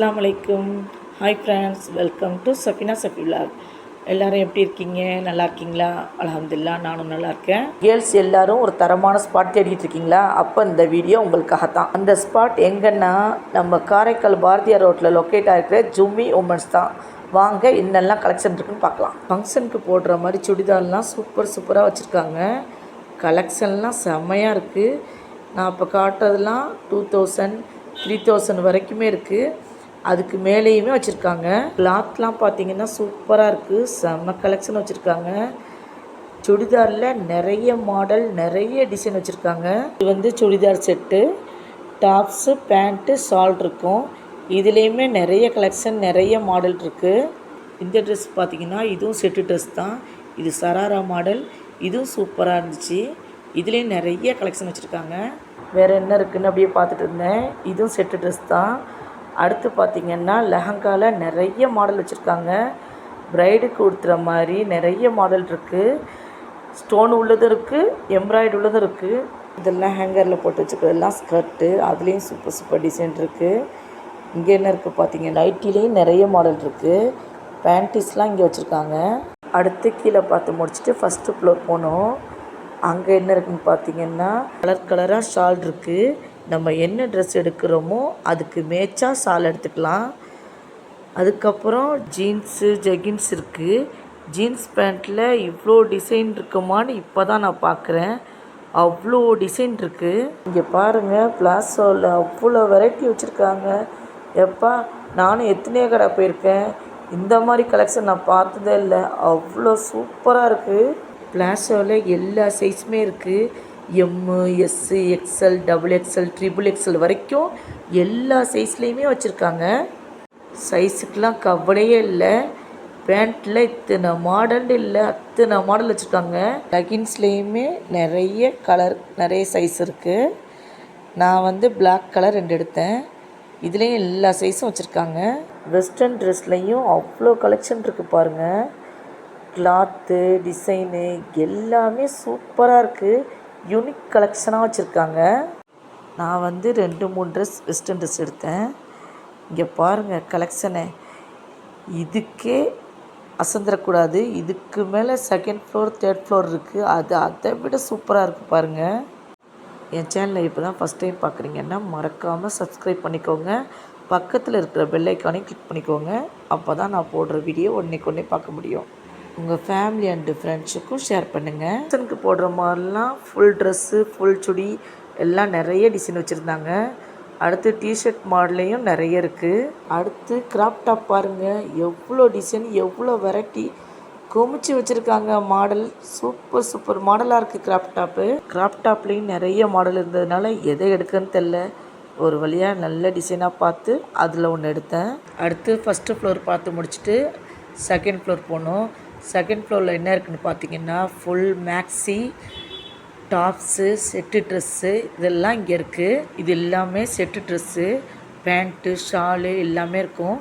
அஸ்லாம் அலைக்கும். Hi friends welcome to Safina Safi எல்லோரும் எப்படி இருக்கீங்க? நல்லா இருக்கீங்களா? அலமதுல்லா நானும் நல்லா இருக்கேன். கேர்ள்ஸ் எல்லாரும் ஒரு தரமான ஸ்பாட் தேடிட்டு இருக்கீங்களா? அப்போ இந்த வீடியோ உங்களுக்காக தான் அந்த ஸ்பாட் எங்கன்னா நம்ம காரைக்கால் பாரதியார் ரோட்டில் லொக்கேட் ஆகிருக்கிற ஜும்மி உமன்ஸ் தான். வாங்க என்னெல்லாம் கலெக்ஷன் இருக்குன்னு பார்க்கலாம். ஃபங்க்ஷனுக்கு போடுற மாதிரி சுடிதார்லாம் சூப்பர் சூப்பராக வச்சுருக்காங்க. கலெக்ஷன்லாம் செம்மையாக இருக்குது நான் இப்போ காட்டுறதுலாம் டூ தௌசண்ட் த்ரீ தௌசண்ட் வரைக்குமே இருக்குது அதுக்கு மேலேயுமே வச்சுருக்காங்க. கிளாத்லாம் பார்த்தீங்கன்னா சூப்பராக இருக்குது செம்ம கலெக்ஷன் வச்சுருக்காங்க. சுடிதாரில் நிறைய மாடல் நிறைய டிசைன் வச்சுருக்காங்க. இது வந்து churidar set tops pant shawl இருக்கும். இதுலேயுமே நிறைய கலெக்ஷன் நிறைய மாடல் இருக்குது இந்த ட்ரெஸ் பார்த்திங்கன்னா இதுவும் செட்டு ட்ரெஸ் தான். இது சராரா மாடல் இதுவும் சூப்பராக இருந்துச்சு. இதுலேயும் நிறைய கலெக்ஷன் வச்சுருக்காங்க. வேறு என்ன இருக்குதுன்னு அப்படியே பார்த்துட்டு இருந்தேன். இதுவும் செட்டு ட்ரெஸ் தான். அடுத்து பார்த்திங்கன்னா லெஹங்காவில் நிறைய மாடல் வச்சுருக்காங்க. ப்ரைடுக்கு உடுத்துகிற மாதிரி நிறைய மாடல் இருக்குது ஸ்டோன் உள்ளதும் இருக்குது எம்ப்ராய்டு உள்ளதும் இருக்குது இதெல்லாம் ஹேங்கரில் போட்டு வச்சுருக்கிறதெல்லாம் ஸ்கர்ட்டு அதுலேயும் சூப்பர் சூப்பர் டிசைன் இருக்குது இங்கே என்ன இருக்குது பார்த்தீங்க நைட்டிலையும் நிறைய மாடல் இருக்குது பேண்டிஸ்லாம் இங்கே வச்சுருக்காங்க. அடுத்து கீழே பார்த்து முடிச்சுட்டு ஃபஸ்ட்டு ஃப்ளோர் போனோம் அங்கே என்ன இருக்குன்னு பார்த்தீங்கன்னா கலர் கலராக ஷால் இருக்குது நம்ம என்ன ட்ரெஸ் எடுக்கிறோமோ அதுக்கு மேட்சாக சால் எடுத்துக்கலாம். அதுக்கப்புறம் ஜீன்ஸு ஜெகின்ஸ் இருக்குது ஜீன்ஸ் பேண்ட்டில் இவ்வளோ டிசைன் இருக்குமான்னு இப்போ தான் நான் பார்க்குறேன் அவ்வளோ டிசைன் இருக்குது இங்கே பாருங்கள் பிளாசோவில் அவ்வளோ வெரைட்டி வச்சுருக்காங்க. எப்பா நானும் எத்தனையோ கடை போயிருக்கேன். இந்த மாதிரி கலெக்ஷன் நான் பார்த்ததே இல்லை. அவ்வளோ சூப்பராக இருக்குது பிளாசோவில் எல்லா சைஸுமே இருக்குது M S XL double XL triple XL வரைக்கும் எல்லா சைஸ்லேயுமே வச்சுருக்காங்க. சைஸுக்கெலாம் கவலையே இல்லை. பேண்ட்டில் இத்தனை மாடல் இல்லை. அத்தனை மாடல் வச்சுருக்காங்க. லெகின்ஸ்லேயுமே நிறைய கலர் நிறைய சைஸ் இருக்குது நான் வந்து பிளாக் கலர் ரெண்டு எடுத்தேன். இதுலேயும் எல்லா சைஸும் வச்சுருக்காங்க. வெஸ்டர்ன் ட்ரெஸ்லேயும் அவ்வளோ கலெக்ஷன் இருக்குது பாருங்கள் கிளாத்து டிசைனு எல்லாமே சூப்பராக இருக்குது யூனிக் கலெக்ஷனாக வச்சுருக்காங்க. நான் வந்து ரெண்டு மூணு ட்ரெஸ் வெஸ்டர்ன் ட்ரெஸ் எடுத்தேன். இங்கே பாருங்கள் கலெக்ஷனை இதுக்கே அசந்துடக்கூடாது இதுக்கு மேலே செகண்ட் ஃப்ளோர் தேர்ட் ஃப்ளோர் இருக்குது அது அதை விட சூப்பராக இருக்குது பாருங்கள் என் சேனலை இப்போ தான் ஃபஸ்ட் டைம் பார்க்குறீங்கன்னா மறக்காமல் சப்ஸ்கிரைப் பண்ணிக்கோங்க. பக்கத்தில் இருக்கிற பெல்லைக்கானையும் கிளிக் பண்ணிக்கோங்க. அப்போ தான் நான் போடுற வீடியோ ஒன்றைக்கு ஒன்றே பார்க்க முடியும். உங்கள் ஃபேமிலி அண்டு ஃப்ரெண்ட்ஸுக்கும் ஷேர் பண்ணுங்கள் ஃபங்க்ஷனுக்கு போடுற மாதிரிலாம் ஃபுல் ட்ரெஸ்ஸு ஃபுல் சுடி எல்லாம் நிறைய டிசைன் வச்சுருந்தாங்க. அடுத்து டிஷர்ட் மாடல்லையும் நிறைய இருக்குது அடுத்து கிராப் டாப் பாருங்கள் எவ்வளோ டிசைன் எவ்வளோ வெரைட்டி குமிச்சு வச்சுருக்காங்க மாடல் சூப்பர் சூப்பர் மாடலாக இருக்குது கிராப் டாப்பு கிராப் டாப்லேயும் நிறைய மாடல் இருந்ததுனால எதை எடுக்கன்னு தெரில ஒரு வழியாக நல்ல டிசைனாக பார்த்து அதில் ஒன்று எடுத்தேன். அடுத்து ஃபஸ்ட்டு ஃப்ளோர் பார்த்து முடிச்சுட்டு செகண்ட் ஃப்ளோர் போனோம். செகண்ட் ஃப்ளோரில் என்ன இருக்குன்னு பார்த்தீங்கன்னா full maxi tops set dress இதெல்லாம் இங்கே இருக்குது இது எல்லாமே செட்டு ட்ரெஸ்ஸு பேண்ட்டு ஷாலு எல்லாமே இருக்கும்.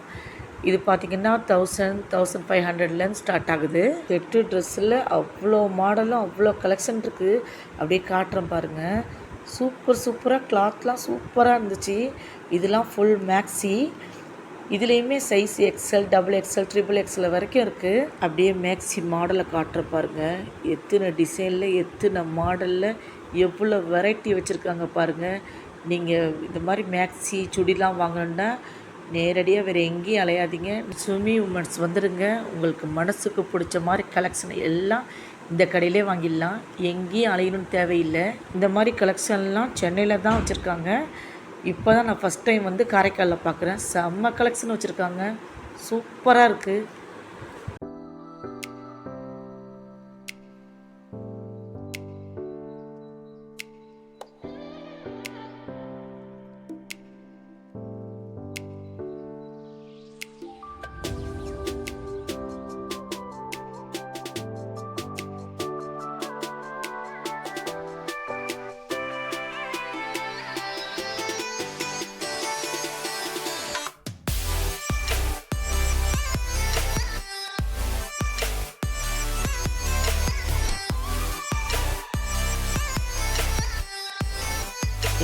இது பார்த்திங்கன்னா தௌசண்ட் தௌசண்ட் ஃபைவ் ஹண்ட்ரட்லேருந்து ஸ்டார்ட் ஆகுது. செட்டு ட்ரெஸ்ஸில் அவ்வளோ மாடலும் அவ்வளோ கலெக்ஷன் இருக்குது அப்படியே காட்டுறேன் பாருங்கள் சூப்பர் சூப்பராக கிளாத்லாம் சூப்பராக இருந்துச்சு. இதெல்லாம் ஃபுல் மேக்ஸி இதுலேயுமே size XL double XL triple XL வரைக்கும் இருக்குது அப்படியே மேக்ஸி மாடலை காட்டுற பாருங்கள் எத்தனை டிசைனில் எத்தனை மாடலில் எவ்வளோ வெரைட்டி வச்சுருக்காங்க பாருங்கள் நீங்கள் இந்த மாதிரி மேக்ஸி சுடிலாம் வாங்கணுன்னா நேரடியாக வேறு எங்கேயும் அலையாதீங்க. சுமி உமன்ஸ் வந்துடுங்க உங்களுக்கு மனசுக்கு பிடிச்ச மாதிரி கலெக்ஷன் எல்லாம் இந்த கடையிலே வாங்கிடலாம். எங்கேயும் அலையணும்னு தேவையில்லை. இந்த மாதிரி கலெக்ஷன்லாம் சென்னையில் தான் வச்சுருக்காங்க. இப்போ தான் நான் ஃபஸ்ட் டைம் வந்து காரைக்காலில் பார்க்குறேன் செம்ம கலெக்ஷன் வச்சுருக்காங்க. சூப்பராக இருக்குது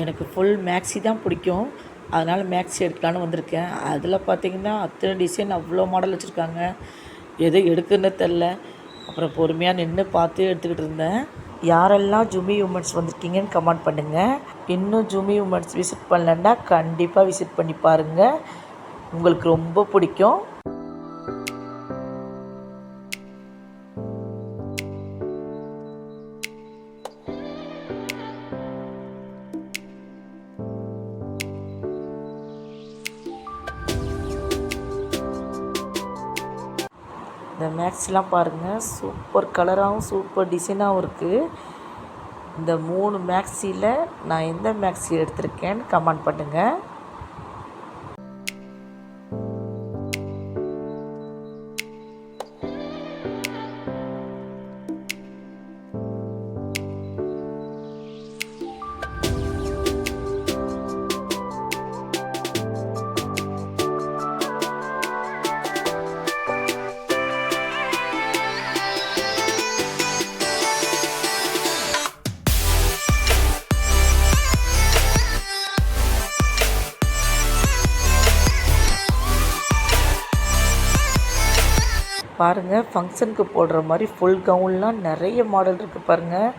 எனக்கு ஃபுல் மேக்ஸி தான் பிடிக்கும். அதனால் மேக்ஸி எடுக்கலான்னு வந்திருக்கேன். அதில் பார்த்தீங்கன்னா அத்தனை டிசைன் அவ்வளோ மாடல் வச்சுருக்காங்க. எது எடுக்குன்னு தெரில அப்புறம் பொறுமையாக நின்று பார்த்து எடுத்துக்கிட்டு இருந்தேன். யாரெல்லாம் ஜூமி உமன்ஸ் வந்திருக்கீங்கன்னு கமெண்ட் பண்ணுங்கள் இன்னும் ஜூமி உமன்ஸ் விசிட் பண்ணலன்னா கண்டிப்பாக விசிட் பண்ணி பாருங்கள் உங்களுக்கு ரொம்ப பிடிக்கும். இந்த மேக்ஸ்லாம் பாருங்கள் சூப்பர் கலராகவும் சூப்பர் டிசைனாகவும் இருக்குது இந்த மூணு மேக்ஸியில் நான் எந்த மேக்ஸி எடுத்திருக்கேன்னு கமெண்ட் பண்ணுங்கள் பாருங்கள் ஃபங்க்ஷனுக்கு போடுற மாதிரி ஃபுல் கவுன்லாம் நிறைய மாடல் இருக்குது பாருங்கள்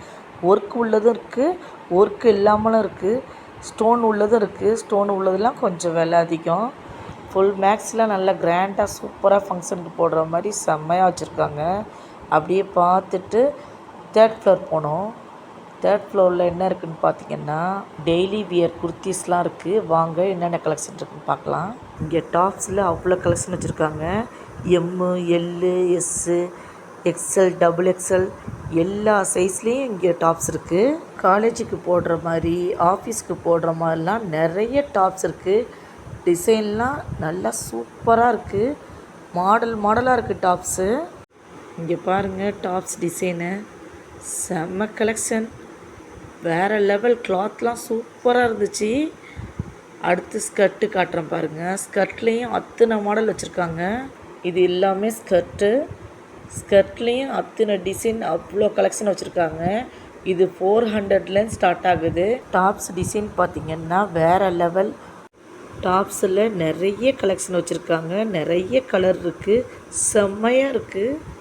ஒர்க் உள்ளதும் இருக்குது ஒர்க் இல்லாமலும் இருக்குது ஸ்டோன் உள்ளதும் இருக்குது ஸ்டோன் உள்ளதெல்லாம் கொஞ்சம் விலை அதிகம். ஃபுல் மேக்ஸ்லாம் நல்லா கிராண்டாக சூப்பராக ஃபங்க்ஷனுக்கு போடுற மாதிரி செம்மையாக வச்சுருக்காங்க. அப்படியே பார்த்துட்டு தேர்ட் ஃப்ளோர் போனோம். தேர்ட் ஃப்ளோரில் என்ன இருக்குதுன்னு பார்த்தீங்கன்னா டெய்லி வியர் குர்த்திஸ்லாம் இருக்குது வாங்க என்னென்ன கலெக்ஷன் இருக்குதுன்னு பார்க்கலாம். இங்கே டாப்ஸில் அவ்வளோ கலெக்ஷன் வச்சுருக்காங்க. M L S XL double XL எல்லா சைஸ்லேயும் இங்கே டாப்ஸ் இருக்குது காலேஜுக்கு போடுற மாதிரி ஆஃபீஸ்க்கு போடுற மாதிரிலாம் நிறைய டாப்ஸ் இருக்குது டிசைன்லாம் நல்லா சூப்பராக இருக்குது மாடல் மாடலாக இருக்குது டாப்ஸு இங்கே பாருங்கள் டாப்ஸ் டிசைனு செம்ம கலெக்ஷன் வேறு லெவல் கிளாத்லாம் சூப்பராக இருந்துச்சு. அடுத்து ஸ்கர்ட்டு காட்டுறேன் பாருங்கள் ஸ்கர்ட்லேயும் அத்தனை மாடல் வச்சுருக்காங்க. இது எல்லாமே ஸ்கர்ட்டு. ஸ்கர்ட்லேயும் அத்தனை டிசைன் அவ்வளோ கலெக்ஷன் வச்சுருக்காங்க. இது ஃபோர் ஹண்ட்ரட்லேருந்து ஸ்டார்ட் ஆகுது. டாப்ஸ் டிசைன் பார்த்திங்கன்னா வேறு லெவல் டாப்ஸில் நிறைய கலெக்ஷன் வச்சுருக்காங்க. நிறைய கலர் இருக்குது செம்மையாக இருக்குது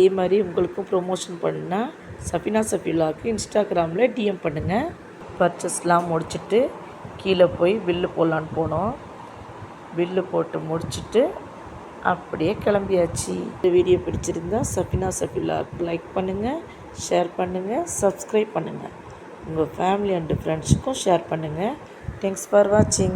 இதே மாதிரி உங்களுக்கும் ப்ரொமோஷன் பண்ணால் சஃபினா சஃபிலாவுக்கு இன்ஸ்டாகிராமில் டிஎம் பண்ணுங்கள் பர்ச்சஸ்லாம் முடிச்சுட்டு கீழே போய் பில்லு போடலான்னு போனோம். பில்லு போட்டு முடிச்சுட்டு அப்படியே கிளம்பியாச்சு. இந்த வீடியோ பிடிச்சிருந்தா சஃபினா சஃபிலாவுக்கு லைக் பண்ணுங்கள் ஷேர் பண்ணுங்கள் சப்ஸ்கிரைப் பண்ணுங்கள் உங்கள் ஃபேமிலி அண்டு ஃப்ரெண்ட்ஸுக்கும் ஷேர் பண்ணுங்கள் தேங்க்ஸ் ஃபார் வாட்சிங்